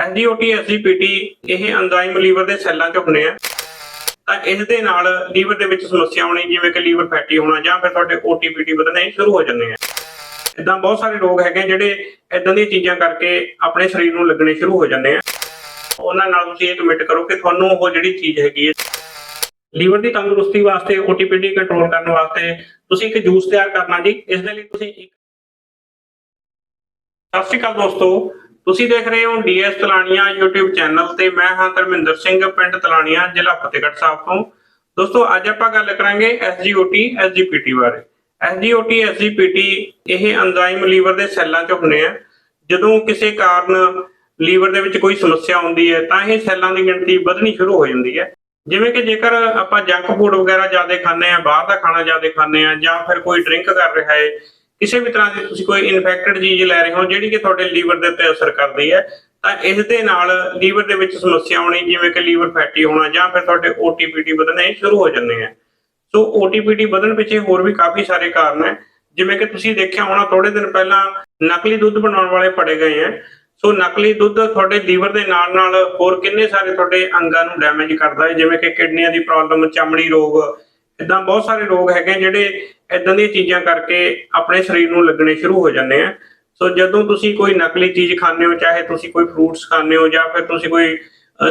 ਐਸਜੀਓਟੀ ਐਸਜੀਪੀਟੀ ਇਹ enzyme liver ਦੇ ਸੈੱਲਾਂ 'ਚ ਹੁੰਦੇ ਆ। ਤਾਂ ਇਸ ਦੇ ਨਾਲ ਲੀਵਰ ਦੇ ਵਿੱਚ ਸਮੱਸਿਆ ਆਉਣੀ, ਜਿਵੇਂ ਕਿ ਲੀਵਰ ਫੈਟੀ ਹੋਣਾ ਜਾਂ ਫਿਰ ਤੁਹਾਡੇ ਓਟੀਪੀਟੀ ਵਧਣੇ ਸ਼ੁਰੂ ਹੋ ਜਾਂਦੇ ਆ। ਇਦਾਂ ਬਹੁਤ ਸਾਰੇ ਰੋਗ ਹੈਗੇ ਜਿਹੜੇ ਇਦਾਂ ਦੀਆਂ ਚੀਜ਼ਾਂ ਕਰਕੇ ਆਪਣੇ ਸਰੀਰ ਨੂੰ ਲੱਗਣੇ ਸ਼ੁਰੂ ਹੋ ਜਾਂਦੇ ਆ। ਉਹਨਾਂ ਨਾਲ ਤੁਸੀਂ ਇਹ ਕਮਿਟ ਕਰੋ ਕਿ ਤੁਹਾਨੂੰ ਉਹ ਜਿਹੜੀ ਚੀਜ਼ ਹੈਗੀ ਹੈ ਲੀਵਰ ਦੀ ਤੰਦਰੁਸਤੀ ਵਾਸਤੇ ਓਟੀਪੀਟੀ ਕੰਟਰੋਲ ਕਰਨ ਵਾਸਤੇ ਤੁਸੀਂ ਇੱਕ ਜੂਸ ਤਿਆਰ ਕਰਨਾ ਜੀ। ਇਸ ਦੇ ਲਈ ਤੁਸੀਂ ਇੱਕ ਸਤਿ ਸ਼੍ਰੀ ਅਕਾਲ ਦੋਸਤੋ ਤੁਸੀਂ ਦੇਖ ਰਹੇ ਹੋ ਡੀਐਸ ਤਲਾਣੀਆਂ YouTube ਚੈਨਲ ਤੇ ਮੈਂ ਹਾਂ ਧਰਮਿੰਦਰ ਸਿੰਘ, ਪਿੰਡ ਤਲਾਣੀਆਂ ਜ਼ਿਲ੍ਹਾ ਫਤਿਹਗੜ੍ਹ ਸਾਹਿਬ ਤੋਂ। ਦੋਸਤੋ, ਅੱਜ ਆਪਾਂ ਗੱਲ ਕਰਾਂਗੇ SGOT SGPT ਬਾਰੇ। SGOT SGPT ਇਹ ਐਂਜ਼ਾਈਮ ਲੀਵਰ ਦੇ ਸੈੱਲਾਂ 'ਚ ਹੁੰਦੇ ਆ। ਜਦੋਂ ਕਿਸੇ ਕਾਰਨ ਲੀਵਰ ਦੇ ਵਿੱਚ ਕੋਈ ਸਮੱਸਿਆ ਆਉਂਦੀ ਹੈ, ਤਾਂ ਇਹ ਸੈੱਲਾਂ ਦੀ ਗਿਣਤੀ ਵਧਣੀ ਸ਼ੁਰੂ ਹੋ ਜਾਂਦੀ ਹੈ। ਜਿਵੇਂ ਕਿ ਜੇਕਰ ਆਪਾਂ ਜੰਕ ਫੂਡ ਵਗੈਰਾ ਜ਼ਿਆਦਾ ਖਾਂਦੇ ਆ, ਬਾਹਰ ਦਾ ਖਾਣਾ ਜ਼ਿਆਦਾ ਖਾਂਦੇ ਆ, ਜਾਂ ਫਿਰ ਕੋਈ ਡਰਿੰਕ ਕਰ ਰਿਹਾ ਹੈ ਕਿਸੇ ਵੀ ਤਰ੍ਹਾਂ ਦੀ ਤੁਸੀਂ ਕੋਈ ਇਨਫੈਕਟਡ ਚੀਜ਼ ਲੈ ਰਹੇ ਹੋ, ਜਿਹੜੀ ਕਿ ਤੁਹਾਡੇ ਲੀਵਰ ਦੇ ਉੱਤੇ ਅਸਰ ਕਰਦੀ ਹੈ, ਤਾਂ ਇਸ ਦੇ ਨਾਲ ਲੀਵਰ ਦੇ ਵਿੱਚ ਸਮੱਸਿਆ ਆਉਣੀ, ਜਿਵੇਂ ਕਿ ਲੀਵਰ ਫੈਟੀ ਹੋਣਾ ਜਾਂ ਫਿਰ ਤੁਹਾਡੇ ਓਟੀਪੀਟੀ ਵਧਣੇ ਸ਼ੁਰੂ ਹੋ ਜਾਂਦੇ ਆ। ਸੋ ਓਟੀਪੀਟੀ ਵਧਣ ਪਿੱਛੇ ਹੋਰ ਵੀ ਕਾਫੀ ਸਾਰੇ ਕਾਰਨ ਹੈ। ਜਿਵੇਂ ਕਿ ਤੁਸੀਂ ਦੇਖਿਆ ਹੋਣਾ ਥੋੜੇ ਦਿਨ ਪਹਿਲਾਂ ਨਕਲੀ ਦੁੱਧ ਬਣਾਉਣ ਵਾਲੇ ਫੜੇ ਗਏ ਆ। ਸੋ ਨਕਲੀ ਦੁੱਧ ਤੁਹਾਡੇ ਲੀਵਰ ਦੇ ਨਾਲ ਨਾਲ ਹੋਰ ਕਿੰਨੇ ਸਾਰੇ ਤੁਹਾਡੇ ਅੰਗਾਂ ਨੂੰ ਡੈਮੇਜ ਕਰਦਾ ਹੈ, ਜਿਵੇਂ ਕਿ ਕਿਡਨੀਆਂ ਦੀ ਪ੍ਰੋਬਲਮ ਚਮੜੀ ਰੋਗ ਇਦਾਂ ਬਹੁਤ ਸਾਰੇ ਰੋਗ ਹੈਗੇ ਜਿਹੜੇ ਇਦਾਂ ਦੀਆਂ ਚੀਜ਼ਾਂ ਕਰਕੇ ਆਪਣੇ ਸਰੀਰ ਨੂੰ ਲੱਗਣੇ ਸ਼ੁਰੂ ਹੋ ਜਾਂਦੇ ਆ। ਸੋ ਜਦੋਂ ਤੁਸੀਂ ਕੋਈ ਨਕਲੀ ਚੀਜ਼ ਖਾਂਦੇ ਹੋ, ਚਾਹੇ ਤੁਸੀਂ ਕੋਈ ਫਰੂਟਸ ਖਾਂਦੇ ਹੋ ਜਾਂ ਫਿਰ ਤੁਸੀਂ ਕੋਈ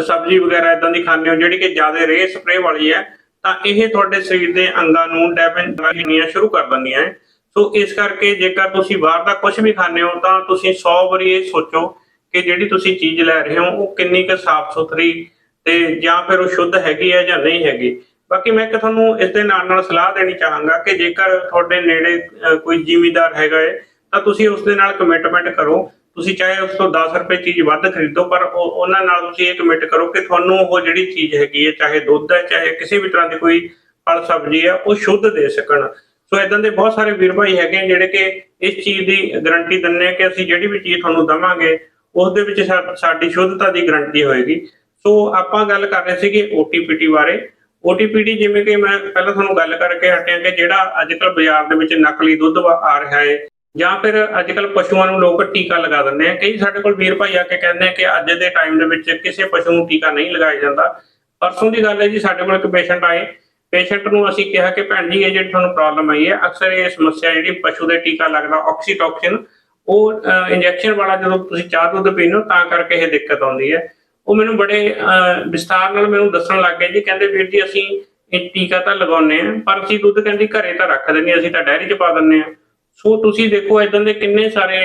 ਸਬਜ਼ੀ ਵਗੈਰਾ ਇਦਾਂ ਦੀ ਖਾਂਦੇ ਹੋ ਜਿਹੜੀ ਕਿ ਜ਼ਿਆਦਾ ਰੇ ਸਪਰੇ ਵਾਲੀ ਹੈ, ਤਾਂ ਇਹ ਤੁਹਾਡੇ ਸਰੀਰ ਦੇ ਅੰਗਾਂ ਨੂੰ ਡੈਮੇਜ ਕਰਨੀਆਂ ਸ਼ੁਰੂ ਕਰ ਦਿੰਦੀਆਂ ਹੈ। ਸੋ ਇਸ ਕਰਕੇ ਜੇਕਰ ਤੁਸੀਂ ਬਾਹਰ ਦਾ ਕੁਝ ਵੀ ਖਾਂਦੇ ਹੋ, ਤਾਂ ਤੁਸੀਂ 100 ਵਾਰੀ ਇਹ ਸੋਚੋ ਕਿ ਜਿਹੜੀ ਤੁਸੀਂ ਚੀਜ਼ ਲੈ ਰਹੇ ਹੋ, ਉਹ ਕਿੰਨੀ ਕੁ ਸਾਫ਼ ਸੁਥਰੀ ਤੇ ਜਾਂ ਫਿਰ ਉਹ ਸ਼ੁੱਧ ਹੈਗੀ ਹੈ ਜਾਂ ਨਹੀਂ ਹੈਗੀ। ਬਾਕੀ ਮੈਂ ਇੱਕ ਤੁਹਾਨੂੰ ਇਸ ਦੇ ਨਾਲ ਨਾਲ ਸਲਾਹ ਦੇਣੀ ਚਾਹਾਂਗਾ ਕਿ ਜੇਕਰ ਤੁਹਾਡੇ ਨੇੜੇ ਕੋਈ ਜ਼ਿਮੀਦਾਰ ਹੈਗਾ ਹੈ ਤਾਂ ਤੁਸੀਂ ਉਸ ਦੇ ਨਾਲ ਕਮਿਟਮੈਂਟ ਕਰੋ। ਤੁਸੀਂ ਚਾਹੇ ਉਸ ਤੋਂ 10 ਰੁਪਏ ਚੀਜ਼ ਵੱਧ ਖਰੀਦੋ, ਪਰ ਉਹਨਾਂ ਨਾਲ ਤੁਸੀਂ ਇਹ ਕਮਿਟ ਕਰੋ ਕਿ ਤੁਹਾਨੂੰ ਉਹ ਜਿਹੜੀ ਚੀਜ਼ ਹੈਗੀ ਹੈ ਚਾਹੇ ਦੁੱਧ ਹੈ, ਚਾਹੇ ਕਿਸੇ ਵੀ ਤਰ੍ਹਾਂ ਦੀ ਕੋਈ ਫਲ ਸਬਜ਼ੀ ਹੈ, ਉਹ ਸ਼ੁੱਧ ਦੇ ਸਕਣ। ਸੋ ਇਦਾਂ ਦੇ ਬਹੁਤ ਸਾਰੇ ਵੀਰ ਭਾਈ ਹੈਗੇ ਜਿਹੜੇ ਕਿ ਇਸ ਚੀਜ਼ ਦੀ ਗਾਰੰਟੀ ਦਿੰਦੇ ਆ ਕਿ ਅਸੀਂ ਜਿਹੜੀ ਵੀ ਚੀਜ਼ ਤੁਹਾਨੂੰ ਦਵਾਂਗੇ ਉਸ ਦੇ ਵਿੱਚ ਸਾਡੀ ਸ਼ੁੱਧਤਾ ਦੀ ਗਾਰੰਟੀ ਹੋਏਗੀ। ਸੋ ਆਪਾਂ ਗੱਲ ਕਰ ਰਹੇ ਸੀਗੇ OTPT ਬਾਰੇ। OTPT ਜਿਵੇਂ ਕਿ ਮੈਂ ਪਹਿਲਾਂ ਤੁਹਾਨੂੰ ਗੱਲ ਕਰਕੇ ਹਟਿਆ ਕਿ ਜਿਹੜਾ ਅੱਜਕੱਲ ਬਾਜ਼ਾਰ ਦੇ ਵਿੱਚ ਨਕਲੀ ਦੁੱਧ ਆ ਰਿਹਾ ਹੈ ਜਾਂ ਫਿਰ ਅੱਜਕੱਲ ਪਸ਼ੂਆਂ ਨੂੰ ਲੋਕ ਟੀਕਾ ਲਗਾ ਦਿੰਦੇ ਆ। ਕਈ ਸਾਡੇ ਕੋਲ ਵੀਰ ਭਾਈ ਆ ਕੇ ਕਹਿੰਦੇ ਆ ਕਿ ਅੱਜ ਦੇ ਟਾਈਮ ਦੇ ਵਿੱਚ ਕਿਸੇ ਪਸ਼ੂ ਨੂੰ ਟੀਕਾ ਨਹੀਂ ਲਗਾਇਆ ਜਾਂਦਾ। ਪਰਸੋਂ ਦੀ ਗੱਲ ਹੈ ਜੀ, ਸਾਡੇ ਕੋਲ ਇੱਕ ਪੇਸ਼ੈਂਟ ਆਏ। ਪੇਸ਼ੈਂਟ ਨੂੰ ਅਸੀਂ ਕਿਹਾ ਕਿ ਭੈਣ ਜੀ, ਇਹ ਜਿਹੜੀ ਤੁਹਾਨੂੰ ਪ੍ਰੋਬਲਮ ਆਈ ਹੈ, ਅਕਸਰ ਇਹ ਸਮੱਸਿਆ ਜਿਹੜੀ ਪਸ਼ੂ ਦੇ ਟੀਕਾ ਲੱਗਦਾ ਆਕਸੀਟੋਕਸਿਨ ਉਹ ਇੰਜੈਕਸ਼ਨ ਵਾਲਾ ਜਦੋਂ ਤੁਸੀਂ ਚਾਹ ਦੁੱਧ ਪੀਂਦੇ ਹੋ, ਤਾਂ ਕਰਕੇ ਇਹ ਦਿੱਕਤ ਆਉਂਦੀ ਹੈ। ਉਹ ਮੈਨੂੰ ਬੜੇ ਅਹ, ਵਿਸਤਾਰ ਨਾਲ ਮੈਨੂੰ ਦੱਸਣ ਲੱਗ ਗਏ ਜੀ। ਕਹਿੰਦੇ ਵੀਰ ਜੀ ਅਸੀਂ ਇਹ ਟੀਕਾ ਤਾਂ ਲਗਾਉਂਦੇ ਆ ਪਰ ਅਸੀਂ ਦੁੱਧ ਕਹਿੰਦੀ ਘਰੇ ਤਾਂ ਰੱਖ ਦਿੰਦੇ ਅਸੀਂ ਤਾਂ ਡੈਰੀ 'ਚ ਪਾ ਦਿੰਦੇ ਆ ਸੋ ਤੁਸੀਂ ਦੇਖੋ ਇਦਾਂ ਦੇ ਕਿੰਨੇ ਸਾਰੇ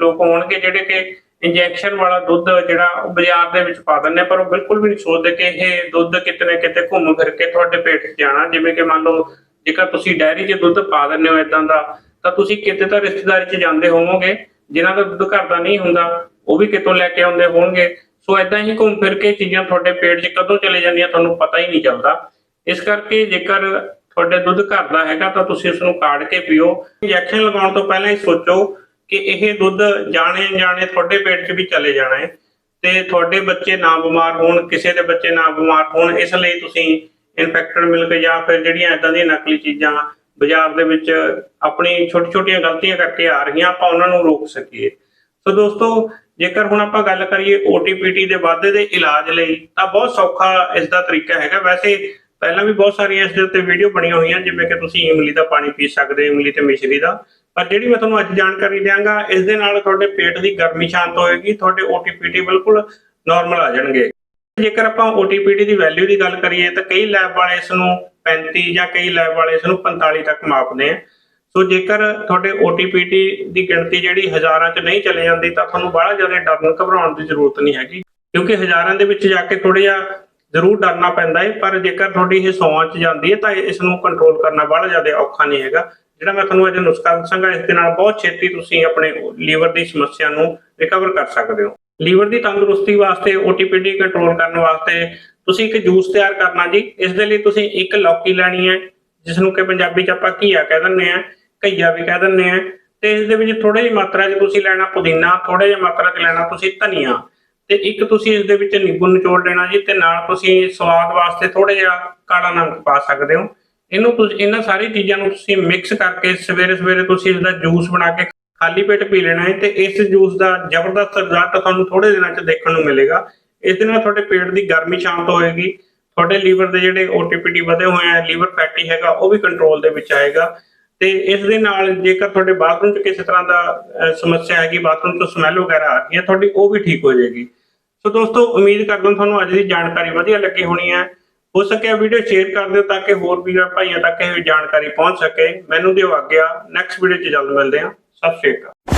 ਲੋਕ ਹੋਣਗੇ ਜਿਹੜੇ ਕਿ ਇੰਜੈਕਸ਼ਨ ਵਾਲਾ ਦੁੱਧ ਜਿਹੜਾ ਬਾਜ਼ਾਰ ਦੇ ਵਿੱਚ ਪਾ ਦਿੰਦੇ ਪਰ ਉਹ ਬਿਲਕੁਲ ਵੀ ਨਹੀਂ ਸੋਚਦੇ ਕਿ ਇਹ ਦੁੱਧ ਕਿਤੇ ਨਾ ਕਿਤੇ ਘੁੰਮ ਫਿਰ ਕੇ ਤੁਹਾਡੇ ਪੇਟ 'ਚ ਜਾਣਾ। ਜਿਵੇਂ ਕਿ ਮੰਨ ਲਓ ਜੇਕਰ ਤੁਸੀਂ ਡੈਰੀ 'ਚ ਦੁੱਧ ਪਾ ਦਿੰਦੇ ਹੋ ਇਦਾਂ ਦਾ ਤਾਂ ਤੁਸੀਂ ਕਿਤੇ ਤਾਂ ਰਿਸ਼ਤੇਦਾਰੀ 'ਚ ਜਾਂਦੇ ਹੋਵੋਗੇ ਜਿਨ੍ਹਾਂ ਦਾ ਦੁੱਧ ਘਰ ਦਾ ਨਹੀਂ ਹੁੰਦਾ ਉਹ ਵੀ ਕਿਤੋਂ ਲੈ ਕੇ ਆਉਂਦੇ ਹੋਣਗੇ। ਸੋ ਇਦਾਂ ਹੀ ਘੁੰਮ ਫਿਰ ਕੇ ਚੀਜ਼ਾਂ ਤੁਹਾਡੇ ਪੇਟ 'ਚ ਕਦੋਂ ਚਲੇ ਜਾਂਦੀਆਂ ਤੁਹਾਨੂੰ ਪਤਾ ਹੀ ਨਹੀਂ ਚੱਲਦਾ। ਇਸ ਕਰਕੇ ਜੇਕਰ ਤੁਹਾਡੇ ਦੁੱਧ ਘਰ ਦਾ ਹੈਗਾ ਤਾਂ ਤੁਸੀਂ ਉਸ ਨੂੰ ਕਾੜ ਕੇ ਪੀਓ। ਇੰਜੈਕਸ਼ਨ ਲਗਾਉਣ ਤੋਂ ਪਹਿਲਾਂ ਹੀ ਸੋਚੋ ਕਿ ਇਹ ਦੁੱਧ ਜਾਣੇ ਜਾਣੇ ਤੁਹਾਡੇ ਪੇਟ 'ਚ ਵੀ ਚਲੇ ਜਾਣਾ ਹੈ ਤੇ ਤੁਹਾਡੇ ਬੱਚੇ ਨਾ ਬਿਮਾਰ ਹੋਣ, ਕਿਸੇ ਦੇ ਬੱਚੇ ਨਾ ਬਿਮਾਰ ਹੋਣ, ਇਸ ਲਈ ਤੁਸੀਂ ਇਨਫੈਕਟਡ ਮਿਲਕ ਜਾਂ ਫਿਰ ਜਿਹੜੀਆਂ ਇਦਾਂ ਦੀਆਂ ਨਕਲੀ ਚੀਜ਼ਾਂ ਬਾਜ਼ਾਰ ਦੇ ਵਿੱਚ ਆਪਣੀ ਛੋਟੀ ਛੋਟੀਆਂ ਗਲਤੀਆਂ ਕਰਕੇ ਆ ਰਹੀਆਂ, ਆਪਾਂ ਉਹਨਾਂ ਨੂੰ ਰੋਕ ਸਕੀਏ। ਸੋ ਦੋਸਤੋ ਜੇਕਰ ਹੁਣ ਆਪਾਂ ਗੱਲ ਕਰੀਏ OTPT ਦੇ ਵਾਧੇ ਦੇ ਇਲਾਜ ਲਈ, ਤਾਂ ਬਹੁਤ ਸੌਖਾ ਇਸ ਦਾ ਤਰੀਕਾ ਹੈਗਾ। ਵੈਸੇ ਪਹਿਲਾਂ ਵੀ ਬਹੁਤ ਸਾਰੀਆਂ ਇਸ ਦੇ ਉੱਤੇ ਵੀਡੀਓ ਬਣੀਆਂ ਹੋਈਆਂ, ਜਿਵੇਂ ਕਿ ਤੁਸੀਂ ਇਮਲੀ ਦਾ ਪਾਣੀ ਪੀ ਸਕਦੇ ਹੋ, ਇਮਲੀ ਤੇ ਮਿਸ਼ਰੀ ਦਾ। ਪਰ ਜਿਹੜੀ ਮੈਂ ਤੁਹਾਨੂੰ ਅੱਜ ਜਾਣਕਾਰੀ ਦਿਆਂਗਾ, ਇਸ ਦੇ ਨਾਲ ਤੁਹਾਡੇ ਪੇਟ ਦੀ ਗਰਮੀ ਸ਼ਾਂਤ ਹੋਏਗੀ, ਤੁਹਾਡੇ OTPT ਬਿਲਕੁਲ ਨਾਰਮਲ ਆ ਜਾਣਗੇ। ਜੇਕਰ ਆਪਾਂ OTPT ਦੀ ਵੈਲਿਊ ਦੀ ਗੱਲ ਕਰੀਏ, ਤਾਂ ਕਈ ਲੈਬ ਵਾਲੇ ਇਸ ਨੂੰ 35 ਜਾਂ ਕਈ ਲੈਬ ਵਾਲੇ ਇਸ ਨੂੰ 45 ਤੱਕ ਮਾਪਦੇ ਆ। ਸੋ ਜੇਕਰ ਤੁਹਾਡੇ OTPT ਦੀ ਗਿਣਤੀ ਜਿਹੜੀ ਹਜ਼ਾਰਾਂ 'ਚ ਨਹੀਂ ਚਲੇ ਜਾਂਦੀ, ਤਾਂ ਤੁਹਾਨੂੰ ਬਾਹਲਾ ਜ਼ਿਆਦਾ ਡਰਨ ਘਬਰਾਉਣ ਦੀ ਜ਼ਰੂਰਤ ਨਹੀਂ ਹੈਗੀ। ਕਿਉਂਕਿ ਹਜ਼ਾਰਾਂ ਦੇ ਵਿੱਚ ਜਾ ਕੇ ਥੋੜਾ ਜਿਹਾ ਜ਼ਰੂਰ ਡਰਨਾ ਪੈਂਦਾ ਹੈ ਪਰ ਜੇਕਰ ਤੁਹਾਡੀ ਇਹ 100 'ਚ ਜਾਂਦੀ ਹੈ ਤਾਂ ਇਸ ਨੂੰ ਕੰਟਰੋਲ ਕਰਨਾ ਬੜਾ ਜ਼ਿਆਦਾ ਔਖਾ ਨਹੀਂ ਹੈਗਾ। ਜਿਹੜਾ ਮੈਂ ਤੁਹਾਨੂੰ ਅੱਜ ਨੁਸਖਾ ਦੱਸਾਂਗਾ ਇਸ ਦੇ ਨਾਲ ਬਹੁਤ ਛੇਤੀ ਤੁਸੀਂ ਆਪਣੇ ਲੀਵਰ ਦੀ ਸਮੱਸਿਆ ਨੂੰ ਰਿਕਵਰ ਕਰ ਸਕਦੇ ਹੋ। ਲੀਵਰ ਦੀ ਤੰਦਰੁਸਤੀ ਵਾਸਤੇ OTPT ਕੰਟਰੋਲ ਕਰਨ ਵਾਸਤੇ ਤੁਸੀਂ ਇੱਕ ਜੂਸ ਤਿਆਰ ਕਰਨਾ ਜੀ। ਇਸ ਦੇ ਲਈ ਤੁਸੀਂ ਇੱਕ ਲੌਕੀ ਲੈਣੀ ਹੈ ਜਿਸ ਨੂੰ ਕਿ ਪੰਜਾਬੀ ਚ ਆਪਾਂ ਘੀਆ ਕਹਿ ਦਿੰਦੇ ਆ। ਘਈਆ ਵੀ ਕਹਿ ਦਿੰਦੇ ਆ। ਤੇ ਇਸ ਦੇ ਵਿੱਚ ਥੋੜੀ ਜਿਹੀ ਮਾਤਰਾ 'ਚ ਤੁਸੀਂ ਲੈਣਾ ਪੁਦੀਨਾ ਥੋੜੀ ਜਿਹੀ ਮਾਤਰਾ 'ਚ ਲੈਣਾ ਤੁਸੀਂ ਧਨੀਆ। ਤੇ ਇੱਕ ਤੁਸੀਂ ਇਸ ਦੇ ਵਿੱਚ ਨਿੰਬੂ ਨਿਚੋੜ ਲੈਣਾ ਜੀ ਤੇ ਨਾਲ ਤੁਸੀਂ ਸਵਾਦ ਵਾਸਤੇ ਥੋੜਾ ਜਿਹਾ ਕਾਲਾ ਨਮਕ ਪਾ ਸਕਦੇ ਹੋ। ਇਹਨੂੰ ਤੁਸੀਂ, ਇਹਨਾਂ ਸਾਰੀ ਚੀਜ਼ਾਂ ਨੂੰ ਤੁਸੀਂ ਮਿਕਸ ਕਰਕੇ ਸਵੇਰੇ ਸਵੇਰੇ ਤੁਸੀਂ ਇਸ ਦਾ ਜੂਸ ਬਣਾ ਕੇ ਖਾਲੀ ਪੇਟ ਪੀ ਲੈਣਾ ਹੈ ਤੇ ਇਸ ਜੂਸ ਦਾ ਜ਼ਬਰਦਸਤ ਰਿਜ਼ਲਟ ਤੁਹਾਨੂੰ ਥੋੜੇ ਦਿਨਾਂ 'ਚ ਦੇਖਣ ਨੂੰ ਮਿਲੇਗਾ। ਇਸ ਦੇ ਨਾਲ ਤੁਹਾਡੇ ਪੇਟ ਦੀ ਗਰਮੀ ਸ਼ਾਂਤ ਹੋਏਗੀ। ਤੁਹਾਡੇ ਲੀਵਰ ਦੇ ਜਿਹੜੇ ਓਟੀਪੀਟੀ ਵਧੇ ਹੋਏ ਆ, ਲੀਵਰ ਫੈਟੀ ਹੈਗਾ, ਉਹ ਵੀ ਕੰਟਰੋਲ ਦੇ ਵਿੱਚ ਆਏਗਾ। ਤੇ ਇਸ ਦੇ ਨਾਲ ਜੇਕਰ ਤੁਹਾਡੇ ਬਾਥਰੂਮ 'ਚ ਕਿਸੇ ਤਰ੍ਹਾਂ ਦਾ ਸਮੱਸਿਆ ਹੈਗੀ, ਬਾਥਰੂਮ ਤੋਂ ਸਮੈਲ ਵਗੈਰਾ ਆ ਰਹੀ ਹੈ, ਤੁਹਾਡੀ ਉਹ ਵੀ ਠੀਕ ਹੋ ਜਾਏਗੀ। ਸੋ ਦੋਸਤੋ, ਉਮੀਦ ਕਰਦਾ ਹਾਂ ਤੁਹਾਨੂੰ ਅੱਜ ਦੀ ਜਾਣਕਾਰੀ ਵਧੀਆ ਲੱਗੀ ਹੋਣੀ ਹੈ। ਹੋ ਸਕਿਆ ਵੀਡੀਓ ਸ਼ੇਅਰ ਕਰ ਦਿਓ ਤਾਂ ਕਿ ਹੋਰ ਵੀਰਾਂ ਭਾਈਆਂ ਤੱਕ ਇਹ ਜਾਣਕਾਰੀ ਪਹੁੰਚ ਸਕੇ। ਮੈਨੂੰ ਦਿਓ ਆਗਿਆ। ਨੈਕਸਟ ਵੀਡੀਓ 'ਚ ਜਲਦ ਮਿਲਦੇ ਹਾਂ। ਸਤਿ ਸ਼੍ਰੀ ਅਕਾਲ।